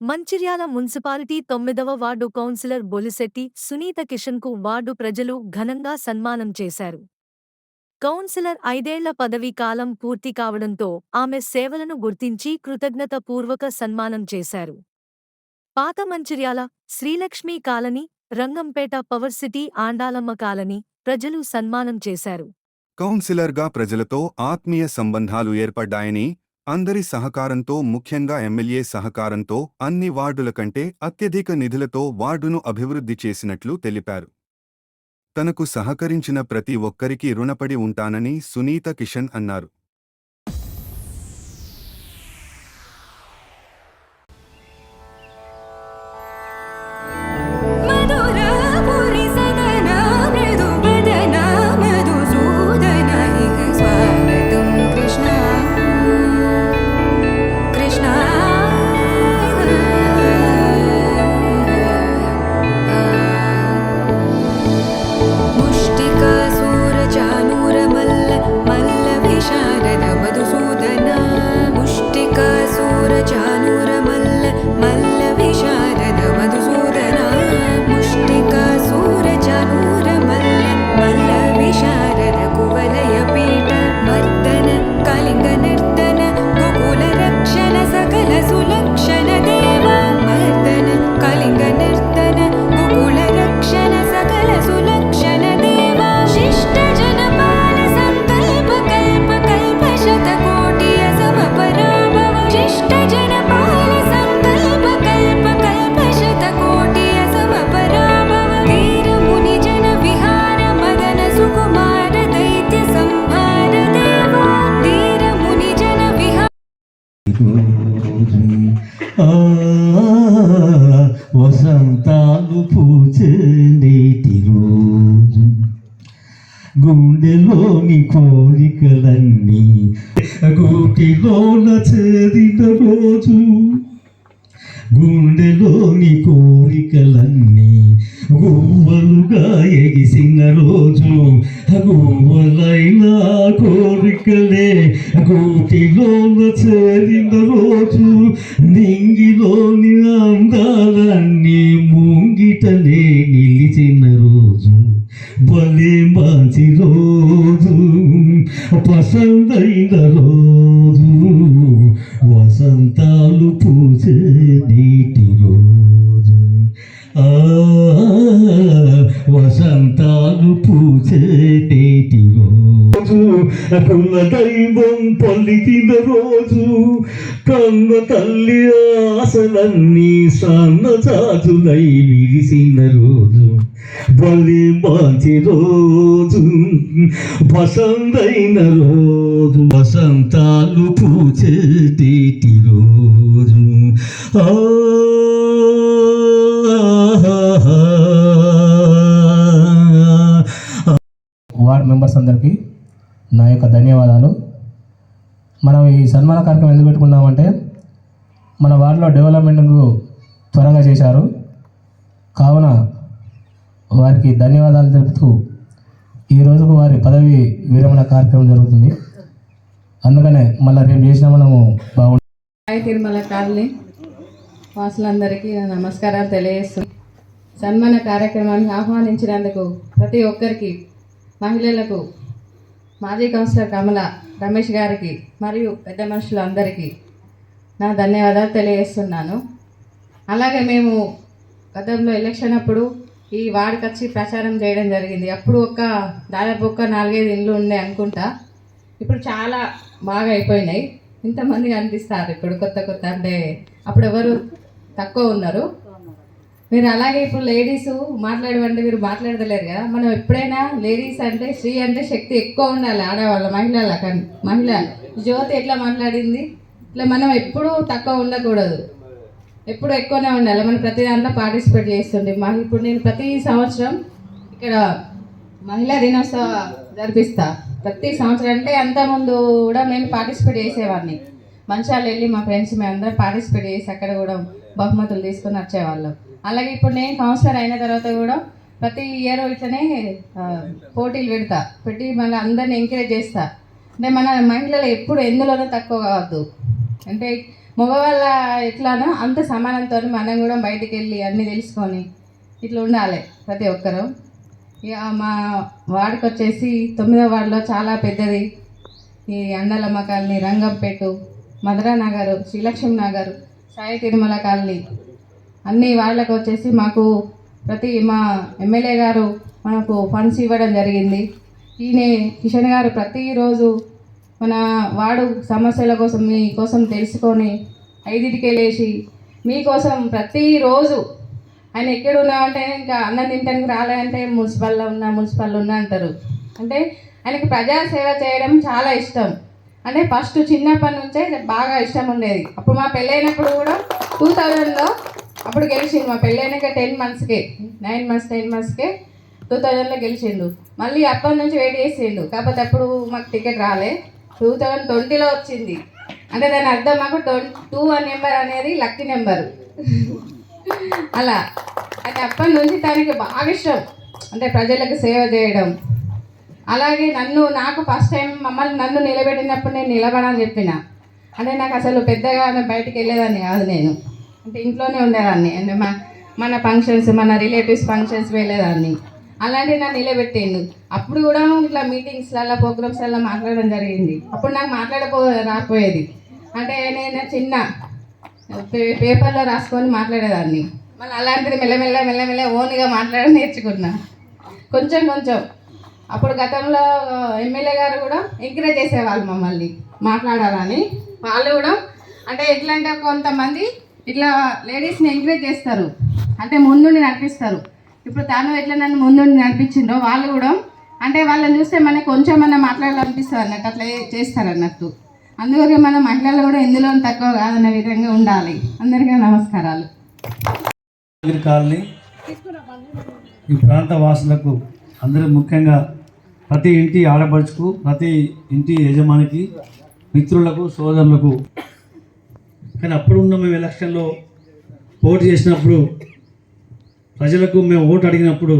Mancherial municipality తొమ్మిదవ ward councillor Bolisetti Sunitha కిషన్కు ward ప్రజలు ఘనంగా సన్మానం చేశారు. కౌన్సిలర్ ఐదేళ్ళ పదవీ కాలం పూర్తి కావడంతో ఆమె సేవలను గుర్తించి కృతజ్ఞత పూర్వక సన్మానం చేశారు. పాత Mancherial Srilakshmi colony Rangampet power city Andalamma colony ప్రజలు సన్మానం చేశారు. కౌన్సిలర్గా ప్రజలతో ఆత్మీయ సంబంధాలు ఏర్పడ్డాయని అందరి సహకారంతో ముఖ్యంగా ఎమ్మెల్యే సహకారంతో అన్ని వార్డుల కంటే అత్యధిక నిధులతో వార్డును అభివృద్ధి చేసినట్లు తెలిపారు. తనకు సహకరించిన ప్రతి ఒక్కరికి రుణపడి ఉంటానని సునీత కిషన్ అన్నారు. రోజు వసంతాలు పూచే నేటి రోజు. గుండెలోని కోరికలన్నీ గూటిలోన చేరిన రోజు. గుండెలోని కోరికలన్నీ గువ్వలుగా ఎగిసిన రోజు గువ్వలైన కోరికలే గూటిలోన చేరిన రోజు నింగిలోని అందాలన్నీ ముంగిటనే నిలిచిన రోజు. భలే మంచి రోజు పసందైన రోజు. కుల దైవం పలికిన రోజు కన్న తల్లి ఆశలన్నీ సన్న చాచులై విరిసిన రోజు. బలి మంచి రోజు వసంతైన రోజు. వసంతాలు పూచేటి రోజు. ఆ. వార్డ్ మెంబర్స్ అందరికీ నా యొక్క ధన్యవాదాలు. మనం ఈ సన్మాన కార్యక్రమం ఎందుకు పెట్టుకున్నామంటే మన వార్డులో డెవలప్మెంట్ త్వరగా చేశారు. కావున వారికి ధన్యవాదాలు తెలుపుతూ ఈ రోజుకు వారి పదవి విరమణ కార్యక్రమం జరుగుతుంది. అందుకనే మళ్ళీ రేపు చేసినా మనము బాగుంటుంది హాయ్ తిరుమల కాలనీ వాసులందరికీ నమస్కారాలు తెలియజేస్తుంది సన్మాన కార్యక్రమాన్ని ఆహ్వానించినందుకు ప్రతి ఒక్కరికి మహిళలకు మాజీ కౌన్సిలర్ కమల రమేష్ గారికి మరియు పెద్ద మనుషులందరికీ నా ధన్యవాదాలు తెలియజేస్తున్నాను. అలాగే మేము గతంలో ఎలక్షన్ అప్పుడు ఈ వార్డుకి వచ్చి ప్రచారం చేయడం జరిగింది. అప్పుడు ఒక దాదాపు ఒక నాలుగైదు ఇండ్లు ఉండే అనుకుంటా. ఇప్పుడు చాలా బాగా అయిపోయినాయి. ఇంతమంది కనిపిస్తారు ఇప్పుడు కొత్త కొత్త. అంటే అప్పుడు ఎవరు తక్కువ ఉన్నారు. మీరు అలాగే ఇప్పుడు లేడీస్ మాట్లాడమంటే మీరు మాట్లాడతలేరు కదా. మనం ఎప్పుడైనా లేడీస్ అంటే స్త్రీ అంటే శక్తి ఎక్కువ ఉండాలి ఆడవాళ్ళ మహిళల కానీ మహిళ జ్యోతి ఎట్లా మాట్లాడింది? ఇట్లా మనం ఎప్పుడూ తక్కువ ఉండకూడదు. ఎప్పుడు ఎక్కువనే ఉండాలి. మనం ప్రతి దాంట్లో పార్టిసిపేట్ చేస్తుండే మా ఇప్పుడు నేను ప్రతి సంవత్సరం ఇక్కడ మహిళా దినోత్సవ జరిపిస్తా. ప్రతి సంవత్సరం అంటే అంత ముందు కూడా నేను పార్టిసిపేట్ చేసేవాడిని మంచాలు వెళ్ళి మా ఫ్రెండ్స్ మేము అందరం పార్టిసిపేట్ చేసి అక్కడ కూడా బహుమతులు తీసుకొని వచ్చేవాళ్ళం. అలాగే ఇప్పుడు నేను కౌన్సిలర్ అయిన తర్వాత కూడా ప్రతి ఇయర్ ఇట్లనే పోటీలు పెడతా. పెట్టి మళ్ళీ అందరిని ఎంకరేజ్ చేస్తా. అంటే మన మహిళలు ఎప్పుడు ఎందులోనూ తక్కువ కావద్దు. అంటే మగవాళ్ళ ఎట్లానో అంత సమానంతో మనం కూడా బయటికి వెళ్ళి అన్నీ తెలుసుకొని ఇట్లా ఉండాలి ప్రతి ఒక్కరు. ఇక మా వార్డుకి వచ్చేసి తొమ్మిదో వార్డులో చాలా పెద్దది. ఈ అండలమ్మ కాలనీ రంగంపేట మధురా నగర్ శ్రీలక్ష్మి నగర్ సాయి తిరుమల కాలనీ. అన్ని వాళ్ళకు వచ్చేసి మాకు ప్రతి మా ఎమ్మెల్యే గారు మనకు ఫండ్స్ ఇవ్వడం జరిగింది. ఈయన కిషన్ గారు ప్రతిరోజు మన వాడు సమస్యల కోసం మీ కోసం తెలుసుకొని ఐదింటికి లేచి మీకోసం ప్రతిరోజు ఆయన ఎక్కడున్నా అంటే ఇంకా అన్నం తింటానికి రాలేదంటే మున్సిపల్లో ఉన్నా మున్సిపల్లో ఉన్నా అంటారు. అంటే ఆయనకి ప్రజాసేవ చేయడం చాలా ఇష్టం. అంటే ఫస్ట్ చిన్నప్పటి నుంచే బాగా ఇష్టం ఉండేది. అప్పుడు మా పెళ్ళైనప్పుడు కూడా టూ థౌజండ్లో అప్పుడు గెలిచిండు. మా పెళ్ళైనాక టెన్ మంత్స్కే నైన్ మంత్స్ టెన్ మంత్స్కే టూ థౌజండ్లో గెలిచిండు. మళ్ళీ అప్పటి నుంచి వెయిట్ చేసిండు. కాకపోతే అప్పుడు మాకు టికెట్ రాలే. టూ థౌజండ్ ట్వంటీలో వచ్చింది. అంటే దాని అర్థం మాకు ట్వంటీ టూ వన్ నెంబర్ అనేది లక్కీ నెంబర్. అలా. అది అప్పటి నుంచి తనకి బాగా ఇష్టం. అంటే ప్రజలకు సేవ చేయడం. అలాగే నన్ను నాకు ఫస్ట్ టైం మమ్మల్ని నన్ను నిలబెట్టినప్పుడు నేను నిలబడని చెప్పిన. అంటే నాకు అసలు పెద్దగా బయటికి వెళ్ళేదాన్ని కాదు నేను. అంటే ఇంట్లోనే ఉండేదాన్ని. అంటే మా మన ఫంక్షన్స్ మన రిలేటివ్స్ ఫంక్షన్స్ వెళ్ళేదాన్ని. అలాంటివి నన్ను నిలబెట్టిండు. అప్పుడు కూడా ఇట్లా మీటింగ్స్లలో ప్రోగ్రామ్స్లలో మాట్లాడడం జరిగింది. అప్పుడు నాకు మాట్లాడపో రాకపోయేది. అంటే నేను చిన్న పే- పేపర్లో రాసుకొని మాట్లాడేదాన్ని. మళ్ళీ అలాంటిది మెల్లమెల్ల మెల్లమెల్ల ఓన్గా మాట్లాడడం నేర్చుకున్నా. కొంచెం కొంచెం. అప్పుడు గతంలో ఎమ్మెల్యే గారు కూడా ఎంకరేజ్ చేసేవాళ్ళు మమ్మల్ని మాట్లాడాలని. వాళ్ళు కూడా అంటే ఎట్లా అంటే కొంతమంది ఇట్లా లేడీస్ని ఎంకరేజ్ చేస్తారు. అంటే ముందుండి నడిపిస్తారు. ఇప్పుడు తాను ఎట్లా నన్ను ముందుండి నడిపించిండో వాళ్ళు కూడా అంటే వాళ్ళని చూస్తే మనకి కొంచెం మనం మాట్లాడాలనిపిస్తుంది అన్నట్టు అట్లా చేస్తారు అన్నట్టు. అందుకే మన మహిళలు కూడా ఎందులో తక్కువ కాదన్న విధంగా ఉండాలి. అందరికీ నమస్కారాలు. కాలనీ ఈ ప్రాంత వాసులకు అందరూ ముఖ్యంగా ప్రతి ఇంటి ఆడపడుచుకు ప్రతి ఇంటి యజమానికి మిత్రులకు సోదరులకు కానీ అప్పుడు ఉన్న మేము ఎలక్షన్లో పోటీ చేసినప్పుడు ప్రజలకు మేము ఓటు అడిగినప్పుడు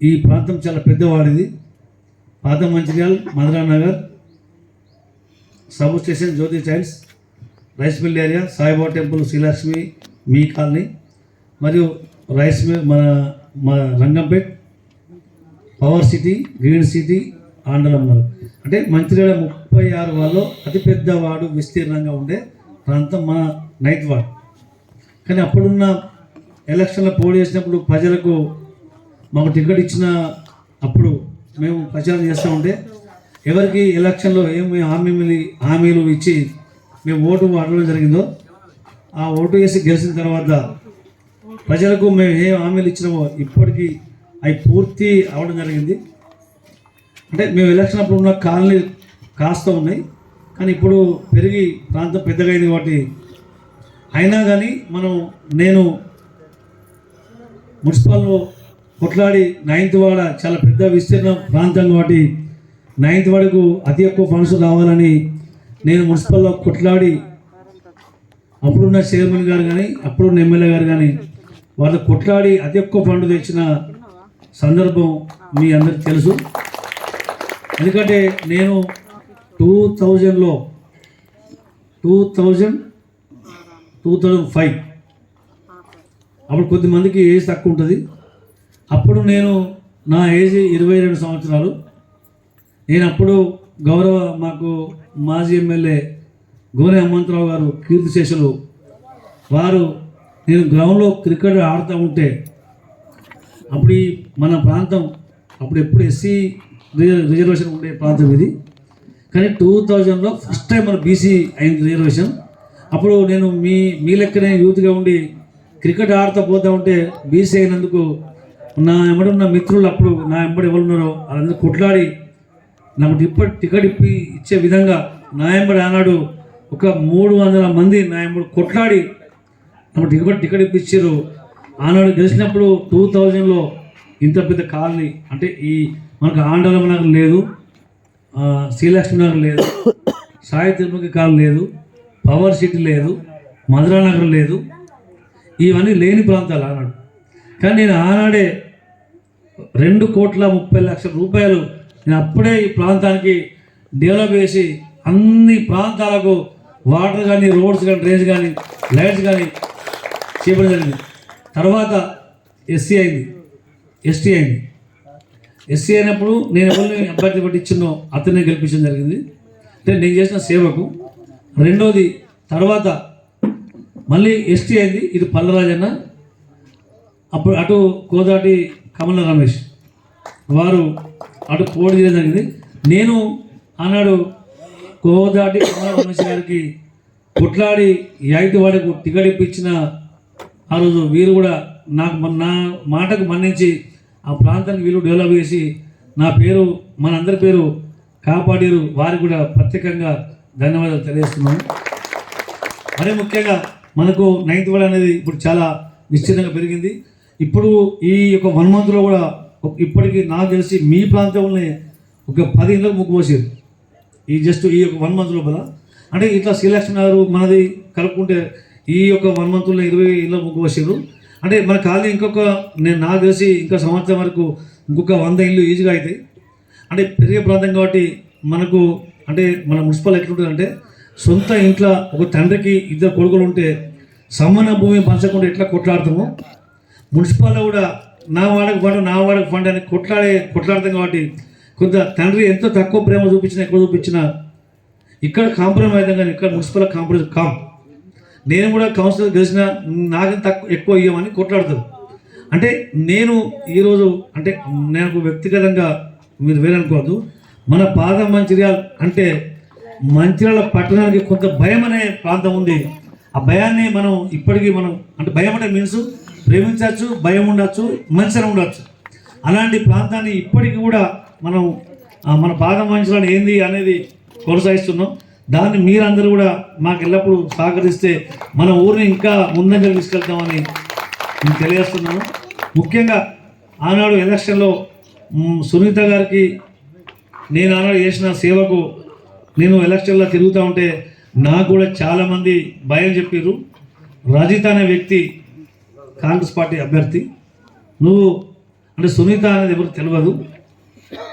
ఈ ప్రాంతం చాలా పెద్దవాడిది. పాత Mancherial Madhura Nagar sub station Jyothi tiles rice mill area Saibaba temple Srilakshmi మీ కాలనీ మరియు రైస్ మిల్ మన మన Rangampet power city green city ఆండలం అంటే మంచిర్యాల ముప్పై ఆరు వాళ్ళు అతిపెద్ద వార్డు విస్తీర్ణంగా ఉండే ప్రాంతం మన నైట్ వార్డ్ కానీ అప్పుడున్న ఎలక్షన్లో పోటీ చేసినప్పుడు ప్రజలకు మాకు టికెట్ ఇచ్చిన అప్పుడు మేము ప్రచారం చేస్తూ ఉంటే ఎవరికి ఎలక్షన్లో ఏమి హామీలు హామీలు ఇచ్చి మేము ఓటు అడగడం జరిగిందో ఆ ఓటు వేసి గెలిచిన తర్వాత ప్రజలకు మేము ఏ హామీలు ఇచ్చినామో ఇప్పటికీ అవి పూర్తి అవడం జరిగింది. అంటే మేము ఎలక్షన్ అప్పుడు ఉన్న కాలనీ కాస్త ఉన్నాయి. కానీ ఇప్పుడు పెరిగి ప్రాంతం పెద్దగా అయింది కాబట్టి అయినా కానీ మనం నేను మున్సిపల్లో కొట్లాడి నైన్త్ వాడ చాలా పెద్ద విస్తీర్ణ ప్రాంతం కాబట్టి నైన్త్ వాడకు అతి ఎక్కువ ఫండ్స్ రావాలని నేను మున్సిపల్లో కొట్లాడి అప్పుడున్న చైర్మన్ గారు కానీ అప్పుడున్న ఎమ్మెల్యే గారు కానీ వాళ్ళు కొట్లాడి అతి ఎక్కువ ఫండ్ తెచ్చిన సందర్భం మీ అందరికి తెలుసు. ఎందుకంటే నేను టూ థౌజండ్లో two thousand two thousand five. అప్పుడు కొద్దిమందికి ఏజ్ తక్కువ ఉంటుంది. అప్పుడు నేను నా ఏజ్ ఇరవై రెండు సంవత్సరాలు. నేను అప్పుడు గౌరవ మాకు మాజీ ఎమ్మెల్యే గోనె హనుమంతరావు గారు కీర్తి శేషులు వారు నేను గ్రౌండ్లో క్రికెట్ ఆడుతూ ఉంటే అప్పుడు మన ప్రాంతం అప్పుడు ఎప్పుడు ఎస్సీ రిజర్వేషన్ ఉండే ప్రాంతం ఇది. కానీ టూ థౌజండ్లో ఫస్ట్ టైం మన బీసీ అయింది రిజర్వేషన్. అప్పుడు నేను మీ మీ లెక్కనే యూత్గా ఉండి క్రికెట్ ఆడుతూ పోతూ ఉంటే బీసీ అయినందుకు నా ఎంబడి ఉన్న మిత్రులు అప్పుడు నా ఎంబడి ఎవరు ఉన్నారో వాళ్ళందరూ కొట్లాడి నాకు టికెట్ టికెట్ ఇప్పి ఇచ్చే విధంగా నా ఎంబడి ఆనాడు ఒక మూడు వందల మంది నా ఎంబడి కొట్లాడి నాకు టికెట్ టికెట్ ఇప్పించారు ఆనాడు గెలిచినప్పుడు టూ థౌజండ్లో ఇంత పెద్ద కాలనీ అంటే ఈ మనకు ఆందోళన లేదు. శ్రీలక్ష్మీనగర్ నగర్ లేదు సాయి తిరుమల కాలనీ లేదు పవర్ సిటీ లేదు మధురా నగర్ లేదు. ఇవన్నీ లేని ప్రాంతాలు ఆనాడు. కానీ నేను ఆనాడే రెండు కోట్ల ముప్పై లక్షల రూపాయలు నేను అప్పుడే ఈ ప్రాంతానికి డెవలప్ చేసి అన్ని ప్రాంతాలకు వాటర్ కానీ రోడ్స్ కానీ డ్రైన్స్ కానీ లైట్స్ కానీ చేయడం జరిగింది. తర్వాత ఎస్సీ అయింది ఎస్టీ అయింది. ఎస్సీ అయినప్పుడు నేను ఎవరిని అభ్యర్థి పట్టి ఇచ్చినో అతన్ని గెలిపించడం జరిగింది. అంటే నేను చేసిన సేవకు. రెండోది తర్వాత మళ్ళీ ఎస్టీ అయింది. ఇది పల్లరాజన్న అప్పుడు అటు కోదాటి కమల రమేష్. వారు అటు పోటీ చేయడం జరిగింది. నేను ఆనాడు కోదాటి కమల రమేష్ గారికి కొట్లాడి యాయితి వాడకు టికెట్ ఇప్పించిన ఆ రోజు వీరు కూడా నాకు నా మాటకు మన్నించి ఆ ప్రాంతానికి వీళ్ళు డెవలప్ చేసి నా పేరు మనందరి పేరు కాపాడారు. వారికి కూడా ప్రత్యేకంగా ధన్యవాదాలు తెలియజేస్తున్నాను. మరీ ముఖ్యంగా మనకు నైన్త్ వార్డ్ అనేది ఇప్పుడు చాలా నిశ్చితంగా పెరిగింది. ఇప్పుడు ఈ యొక్క వన్ మంత్లో కూడా ఇప్పటికీ నాకు తెలిసి మీ ప్రాంతంలోనే ఒక పది ఇళ్ళకు ముగ్గు పోసారు. ఈ జస్ట్ ఈ యొక్క వన్ మంత్ లోపల. అంటే ఇట్లా శ్రీలక్ష్మి గారు మనది కలుపుకుంటే ఈ యొక్క వన్ మంత్లో ఇరవై ఇళ్ళకు ముగ్గు పోసారు. అంటే మన కాలనీ ఇంకొక నేను నాకు తెలిసి ఇంకా సంవత్సరం వరకు ఇంకొక వంద ఇల్లు ఈజీగా అవుతాయి. అంటే పెరిగే ప్రాంతం కాబట్టి మనకు అంటే మన మున్సిపల్ ఎట్లుంటుందంటే సొంత ఇంట్లో ఒక తండ్రికి ఇద్దరు కొడుకులు ఉంటే సమాన భూమి పంచకుండా ఎట్లా కొట్లాడతాము? మున్సిపాల్లో కూడా నా వాడకు పండు నా వాడకు పండు అని కొట్లాడే కొట్లాడతాం కాబట్టి కొంత తండ్రి ఎంతో తక్కువ ప్రేమ చూపించినా ఎక్కువ చూపించినా ఇక్కడ కాంప్రమైజ్ కానీ ఇక్కడ మున్సిపల్ కాంప్రమైజ్ కాం. నేను కూడా కౌన్సిలర్ గెలిచిన నాకు తక్కువ ఎక్కువ ఇవ్వమని కొట్లాడతారు. అంటే నేను ఈరోజు అంటే నాకు వ్యక్తిగతంగా మీరు వేరనుకోవద్దు. మన పాద మంచిర్యాల అంటే మంచిర్యాల పట్టణానికి కొంత భయం అనే ప్రాంతం ఉంది. ఆ భయాన్ని మనం ఇప్పటికీ మనం అంటే భయం అంటే మీన్స్ ప్రేమించవచ్చు భయం ఉండొచ్చు మంచిగా ఉండొచ్చు. అలాంటి ప్రాంతాన్ని ఇప్పటికీ కూడా మనం మన పాద మంచిలో ఏంది అనేది కొనసాగిస్తున్నాం. దాన్ని మీరందరూ కూడా మాకు ఎల్లప్పుడూ సహకరిస్తే మన ఊరిని ఇంకా ముందంజలు తీసుకెళ్తామని నేను తెలియజేస్తున్నాను. ముఖ్యంగా ఆనాడు ఎలక్షన్లో సునీత గారికి నేను ఆనాడు చేసిన సేవకు నేను ఎలక్షన్లో తిరుగుతూ ఉంటే నాకు కూడా చాలామంది భయం చెప్పారు రజిత అనే వ్యక్తి కాంగ్రెస్ పార్టీ అభ్యర్థి. నువ్వు అంటే సునీత అనేది ఎవరు తెలియదు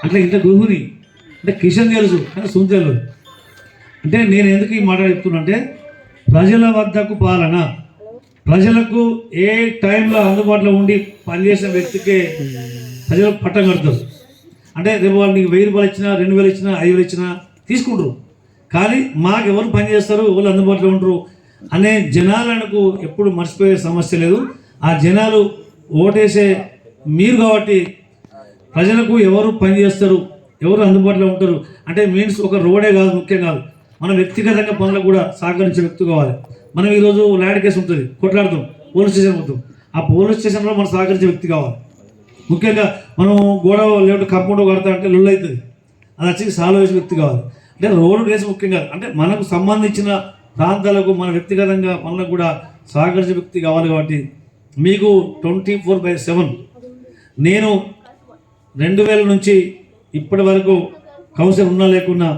అంటే ఇంత గృహిణి అంటే కిషన్ తెలుసు అంటే సునీత తెలియదు అంటే నేను ఎందుకు ఈ మాట చెప్తున్నా అంటే ప్రజల వద్దకు పాలన. ప్రజలకు ఏ టైంలో అందుబాటులో ఉండి పనిచేసిన వ్యక్తికే ప్రజలకు పట్టం కడతారు. అంటే రేపు వాళ్ళు నీకు వెయ్యి రూపాయలు ఇచ్చినా రెండు వేలు ఇచ్చినా ఐదు వేలు ఇచ్చినా తీసుకుంటారు. కానీ మాకు ఎవరు పని చేస్తారు ఎవరు అందుబాటులో ఉంటారు అనే జనాలకు ఎప్పుడు మర్చిపోయే సమస్య లేదు. ఆ జనాలు ఓటేసే మీరు కాబట్టి ప్రజలకు ఎవరు పని చేస్తారు ఎవరు అందుబాటులో ఉంటారు? అంటే మీన్స్ ఒక రోడే కాదు ముఖ్యం కాదు. మనం వ్యక్తిగతంగా పనులకు కూడా సహకరించే వ్యక్తి కావాలి. మనం ఈరోజు ల్యాండ్ కేసు ఉంటుంది కొట్లాడుతాం పోలీస్ స్టేషన్ పోతాం. ఆ పోలీస్ స్టేషన్లో మనం సహకరించే వ్యక్తి కావాలి. ముఖ్యంగా మనం గోడ లేకపోతే కంపౌండ్ కడతా అంటే లొల్లు అవుతుంది. అది వచ్చి సాల్వ్ చేసే వ్యక్తి కావాలి. అంటే రోడ్డు రేసు ముఖ్యంగా అంటే మనకు సంబంధించిన ప్రాంతాలకు మన వ్యక్తిగతంగా పనులకు కూడా సహకరించే వ్యక్తి కావాలి కాబట్టి మీకు ట్వంటీ ఫోర్ బై సెవెన్ నేను రెండు వేల నుంచి ఇప్పటి వరకు కౌన్సిల్ ఉన్నా లేకున్నా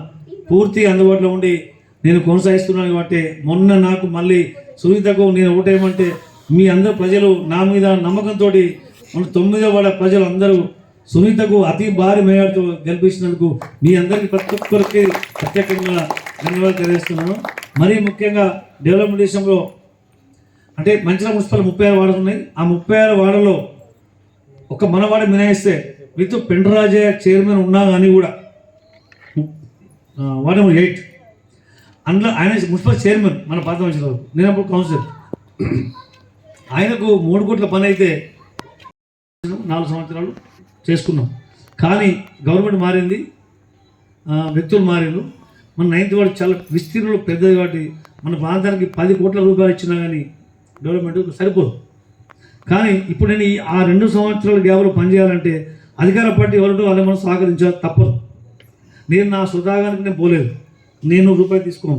పూర్తి అందుబాటులో ఉండి నేను కొనసాగిస్తున్నాను కాబట్టి మొన్న నాకు మళ్ళీ సునీతకు నేను ఓటేయమంటే మీ అందరు ప్రజలు నా మీద నమ్మకంతో మన తొమ్మిదో వాడ ప్రజలు అందరూ సునీతకు అతి భారీ మేయర్తో గెలిపించినందుకు మీ అందరికీ ప్రతి ఒక్కరికి ప్రత్యేకంగా ధన్యవాదాలు తెలియజేస్తున్నాను. మరీ ముఖ్యంగా డెవలప్మెంట్ విషయంలో అంటే మంచిగా మున్సిపల్ ముప్పై ఆరు వాడలు ఉన్నాయి. ఆ ముప్పై ఆరు వాడలో ఒక మనవాడ మినాయిస్తే విత్ పెండరాజయ్య చైర్మన్ ఉన్నా కానీ కూడా వార్డ్ నెంబర్ ఎయిట్. అందులో ఆయన మున్సిపల్ చైర్మన్ మన పాత మనుషులు నేను అప్పుడు కౌన్సిలర్. ఆయనకు మూడు కోట్ల పని అయితే నాలుగు సంవత్సరాలు చేసుకున్నాం. కానీ గవర్నమెంట్ మారింది వ్యక్తులు మారిండు మన నైన్త్ వాడు చాలా విస్తీర్ణంలో పెద్దది కాబట్టి మన ప్రాంతానికి పది కోట్ల రూపాయలు ఇచ్చినా కానీ డెవలప్మెంట్ సరిపోదు. కానీ ఇప్పుడు నేను ఈ ఆ రెండు సంవత్సరాల గ్యాప్లో పనిచేయాలంటే అధికార పార్టీ ఎవరు వాళ్ళని మనం సహకరించాలి తప్పదు. నేను నా సుధాగానికి నేను పోలేదు. నేను రూపాయి తీసుకోను.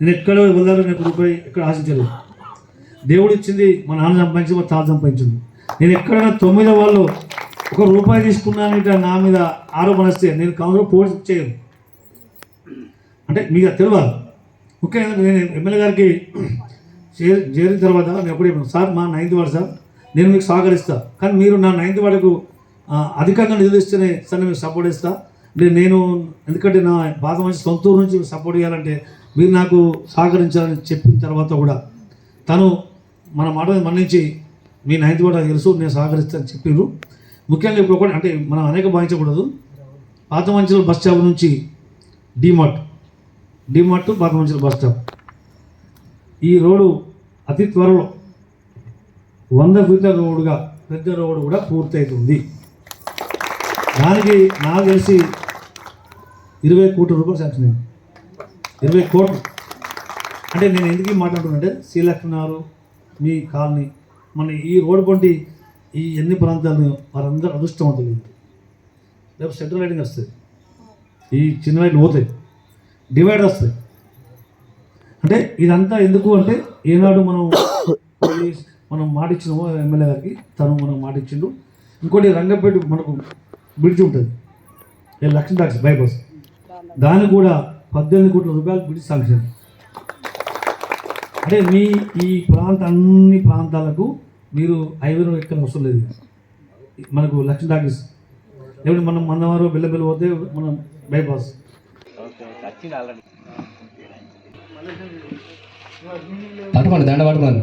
నేను ఎక్కడ వెళ్ళాలో నాకు రూపాయి ఎక్కడ ఆశించలేదు. దేవుడు ఇచ్చింది మా నాన్న సంపాదించి మా తాత సంపాదించింది. నేను ఎక్కడైనా తొమ్మిదో వాళ్ళు ఒక రూపాయి తీసుకున్నానంటే నా మీద ఆరోపణ వస్తే నేను కౌంటర్ పోటీ చేయను. అంటే మీకు తెలియదు. ముఖ్యంగా నేను ఎమ్మెల్యే గారికి చేరిన తర్వాత నేను ఎప్పుడు చెప్పాను సార్ మా నైన్త్ వాడు సార్ నేను మీకు సహకరిస్తాను కానీ మీరు నా నైన్త్ వార్డుకు అధికంగా నిధులు ఇస్తేనే సార్ నేను మీకు సపోర్ట్ ఇస్తాను అంటే నేను ఎందుకంటే నా బాధ మంచి సొంత ఊరు నుంచి సపోర్ట్ చేయాలంటే మీరు నాకు సహకరించాలని చెప్పిన తర్వాత కూడా తను మన మాట మన్నించి మీ నైన్త్ కూడా తెలుసు నేను సహకరిస్తానని చెప్పిండ్రు ముఖ్యంగా ఇప్పుడు ఒకటి అంటే మనం అనేక భావించకూడదు. పాత మంచుల బస్ స్టాప్ నుంచి డిమార్ట్ డిమార్ట్ పాత మంచుల బస్ స్టాప్. ఈ రోడ్డు అతి త్వరలో వంద ఫీట్ల రోడ్డుగా పెద్ద రోడ్డు కూడా పూర్తవుతుంది దానికి నాకు తెలిసి ఇరవై కోట్ల రూపాయలు శాంక్షన్ అయింది. ఇరవై కోట్లు. అంటే నేను ఎందుకు మాట్లాడుతున్నానంటే శ్రీలక్ష్మీనారు మీ కాలనీ మన ఈ రోడ్డు పొంటి ఈ ఎన్ని ప్రాంతాలను వారందరూ అదృష్టవంతులు. రేపు సెంట్రల్ లైటింగ్ వస్తుంది ఈ చిన్న లైట్లు పోతాయి. డివైడ్ వస్తాయి. అంటే ఇదంతా ఎందుకు అంటే ఏనాడు మనం మనం మాట ఎమ్మెల్యే గారికి తను మనం మాట ఇచ్చిండు. ఇంకోటి రంగపేట మనకు బ్రిడ్జ్ ఉంటుంది. ఏ లక్ష్మీ టాక్స్ బైపాస్ దానికి కూడా పద్దెనిమిది కోట్ల రూపాయలు బ్రిడ్జ్ శాంక్షన్. అంటే మీ ఈ ప్రాంత అన్ని ప్రాంతాలకు మీరు హైవేలో ఎక్కడ అవసరం లేదు. మనకు లక్ష్మీ టాకీస్ లేకపోతే మనం మందవారు బిల్లబిల్ల పోతే మనం బైపాస్ పట్టుకోండి దండ పట్టుకోండి.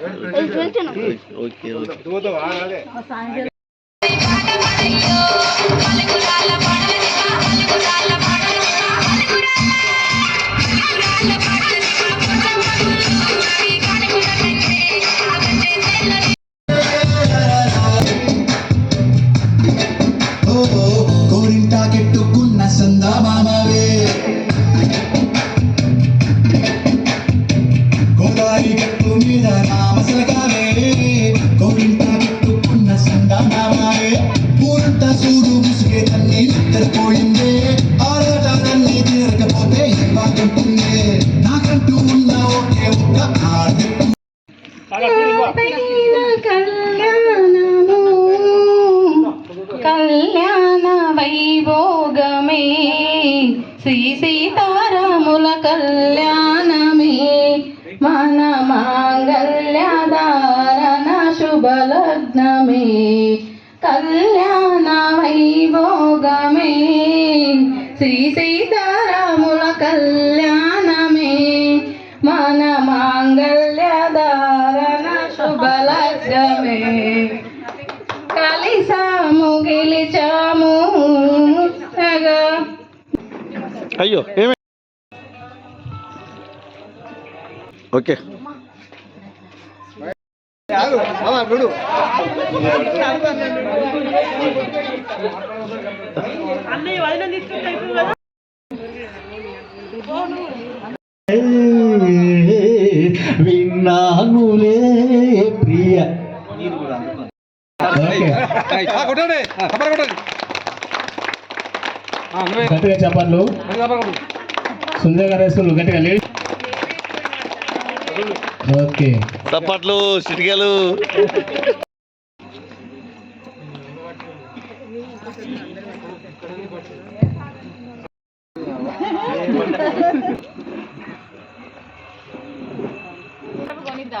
గోరింటాకెట్టుకున్న మన మాంగళ్యధారణ శుభలగ్నమే కలిసాము గెలిచాము అయ్యో ఏమే ఓకే విన్నానులే ప్రియ. ఓకే. గట్టిగా చెప్పట్లు సుందర్ గారు వేస్తున్నారు గట్టిగా లేడీ. ఓకే. సప్పట్లు చిటికెలు ఆ,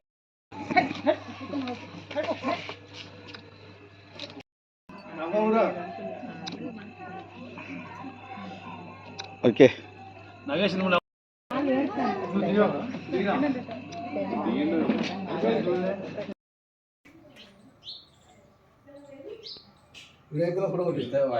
ఓకే నాగేష్ నువ్వు బ్రేకులు కూడా కొట్టిస్తావా